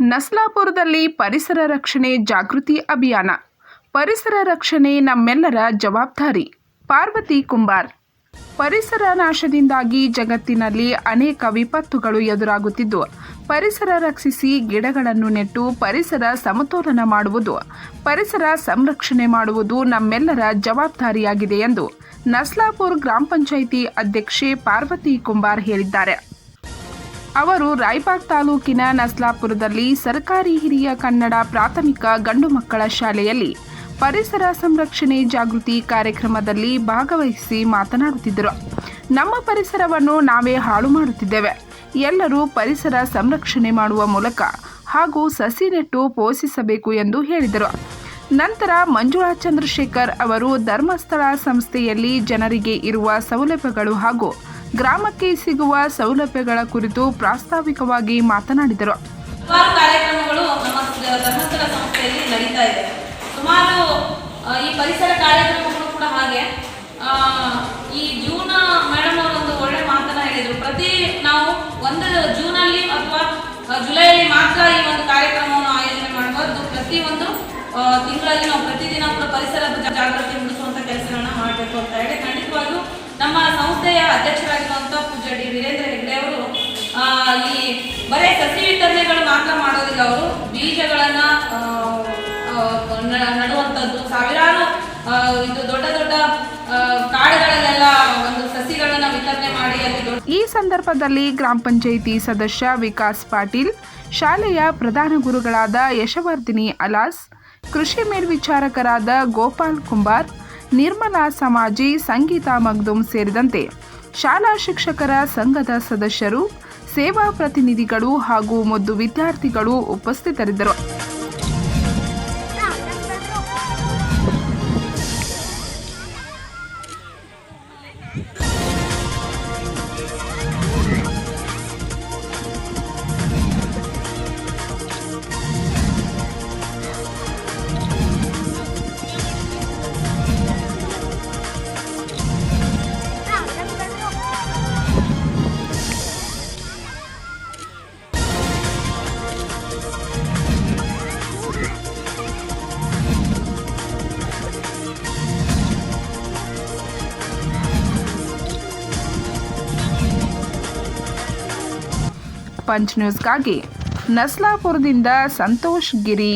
ನಸ್ಲಾಪುರದಲ್ಲಿ ಪರಿಸರ ರಕ್ಷಣೆ ಜಾಗೃತಿ ಅಭಿಯಾನ. ಪರಿಸರ ರಕ್ಷಣೆ ನಮ್ಮೆಲ್ಲರ ಜವಾಬ್ದಾರಿ. ಪಾರ್ವತಿ ಕುಂಬಾರ್. ಪರಿಸರ ನಾಶದಿಂದಾಗಿ ಜಗತ್ತಿನಲ್ಲಿ ಅನೇಕ ವಿಪತ್ತುಗಳು ಎದುರಾಗುತ್ತಿದ್ದು, ಪರಿಸರ ರಕ್ಷಿಸಿ ಗಿಡಗಳನ್ನು ನೆಟ್ಟು ಪರಿಸರ ಸಮತೋಲನ ಮಾಡುವುದು, ಪರಿಸರ ಸಂರಕ್ಷಣೆ ಮಾಡುವುದು ನಮ್ಮೆಲ್ಲರ ಜವಾಬ್ದಾರಿಯಾಗಿದೆ ಎಂದು ನಸ್ಲಾಪುರ್ ಗ್ರಾಮ ಪಂಚಾಯಿತಿ ಅಧ್ಯಕ್ಷೆ ಪಾರ್ವತಿ ಕುಂಬಾರ್ ಹೇಳಿದ್ದಾರೆ. ಅವರು ರಾಯಬಾಗ್ ತಾಲೂಕಿನ ನಸ್ಲಾಪುರದಲ್ಲಿ ಸರ್ಕಾರಿ ಹಿರಿಯ ಕನ್ನಡ ಪ್ರಾಥಮಿಕ ಗಂಡು ಮಕ್ಕಳ ಶಾಲೆಯಲ್ಲಿ ಪರಿಸರ ಸಂರಕ್ಷಣೆ ಜಾಗೃತಿ ಕಾರ್ಯಕ್ರಮದಲ್ಲಿ ಭಾಗವಹಿಸಿ ಮಾತನಾಡುತ್ತಿದ್ದರು. ನಮ್ಮ ಪರಿಸರವನ್ನು ನಾವೇ ಹಾಳು ಮಾಡುತ್ತಿದ್ದೇವೆ. ಎಲ್ಲರೂ ಪರಿಸರ ಸಂರಕ್ಷಣೆ ಮಾಡುವ ಮೂಲಕ ಹಾಗೂ ಸಸಿ ನೆಟ್ಟು ಪೋಷಿಸಬೇಕು ಎಂದು ಹೇಳಿದರು. ನಂತರ ಮಂಜುಳಾ ಚಂದ್ರಶೇಖರ್ ಅವರು ಧರ್ಮಸ್ಥಳ ಸಂಸ್ಥೆಯಲ್ಲಿ ಜನರಿಗೆ ಇರುವ ಸೌಲಭ್ಯಗಳು ಹಾಗೂ ಗ್ರಾಮಕ್ಕೆ ಸಿಗುವ ಸೌಲಭ್ಯಗಳ ಕುರಿತು ಪ್ರಾಸ್ತಾವಿಕವಾಗಿ ಮಾತನಾಡಿದರು. ಹಲವಾರು ಕಾರ್ಯಕ್ರಮಗಳು ನಮ್ಮ ಧರ್ಮಸ್ಥಳ ಸಂಸ್ಥೆಯಲ್ಲಿ ನಡೀತಾ ಇದೆ. ಸುಮಾರು ಈ ಪರಿಸರ ಕಾರ್ಯಕ್ರಮಗಳು ಕೂಡ ಹಾಗೆ. ಈ ಜೂನ್ ಮೇಡಮ್ ಅವರು ಒಂದು ಒಳ್ಳೆ ಮಾತನ್ನ ಹೇಳಿದರು. ಪ್ರತಿ ನಾವು ಒಂದು ಜೂನಲ್ಲಿ ಅಥವಾ ಜುಲೈಯಲ್ಲಿ ಮಾತ್ರ ಈ ಒಂದು ಕಾರ್ಯಕ್ರಮವನ್ನು ಆಯೋಜನೆ ಮಾಡಬಾರ್ದು ಪ್ರತಿ ಒಂದು ತಿಂಗಳಲ್ಲಿ ನಾವು ಪ್ರತಿದಿನ ಕೂಡ ಪರಿಸರ ಜಾಗೃತಿ ಮೂಡಿಸುವಂತ ಕೆಲಸಗಳನ್ನ ಮಾಡಬೇಕು ಅಂತ ಹೇಳಿ ಖಂಡಿತವಾಗ್ಲೂ ನಮ್ಮ ಸಂಸ್ಥೆಯ ಅಧ್ಯಕ್ಷರಾಗಿರುವಂತ ಪೂಜ್ಯ ಡಿ ವೀರೇಂದ್ರ ಹೆಗ್ಡೆ ಅವರು ಈ ಬರೇ ಸಸಿ ವಿತರಣೆಗಳು ಮಾತ್ರ ಮಾಡೋದಿಲ್ಲ ಅವರು. ಬೀಜಗಳನ್ನ ನಡುವಂಥದ್ದು. ಸಾವಿರಾರು ಇದು ದೊಡ್ಡ ದೊಡ್ಡ ಕಾಡುಗಳಲ್ಲೆಲ್ಲ ಒಂದು ಸಸಿಗಳನ್ನ ವಿತರಣೆ ಮಾಡಿ ಅಲ್ಲಿ ಈ ಸಂದರ್ಭದಲ್ಲಿ ಗ್ರಾಮ ಪಂಚಾಯಿತಿ ಸದಸ್ಯ ವಿಕಾಸ್ ಪಾಟೀಲ್, ಶಾಲೆಯ ಪ್ರಧಾನ ಗುರುಗಳಾದ ಯಶವರ್ಧಿನಿ ಅಲಾಸ್, ಕೃಷಿ ಮೇಲ್ವಿಚಾರಕರಾದ ಗೋಪಾಲ್ ಕುಂಬಾರ್ ನಿರ್ಮಲಾ ಸಮಾಜಿ, ಸಂಗೀತಾ ಮಗ್ದುಮ್ ಸೇರಿದಂತೆ ಶಾಲಾ ಶಿಕ್ಷಕರ ಸಂಘದ ಸದಸ್ಯರು, ಸೇವಾ ಪ್ರತಿನಿಧಿಗಳು ಹಾಗೂ ಮೊದ್ದು ವಿದ್ಯಾರ್ಥಿಗಳು ಉಪಸ್ಥಿತರಿದ್ದರು. ಪಂಚ್ ನ್ಯೂಸ್ಗಾಗಿ ನಸ್ಲಾಪುರದಿಂದ ಸಂತೋಷ್ ಗಿರಿ.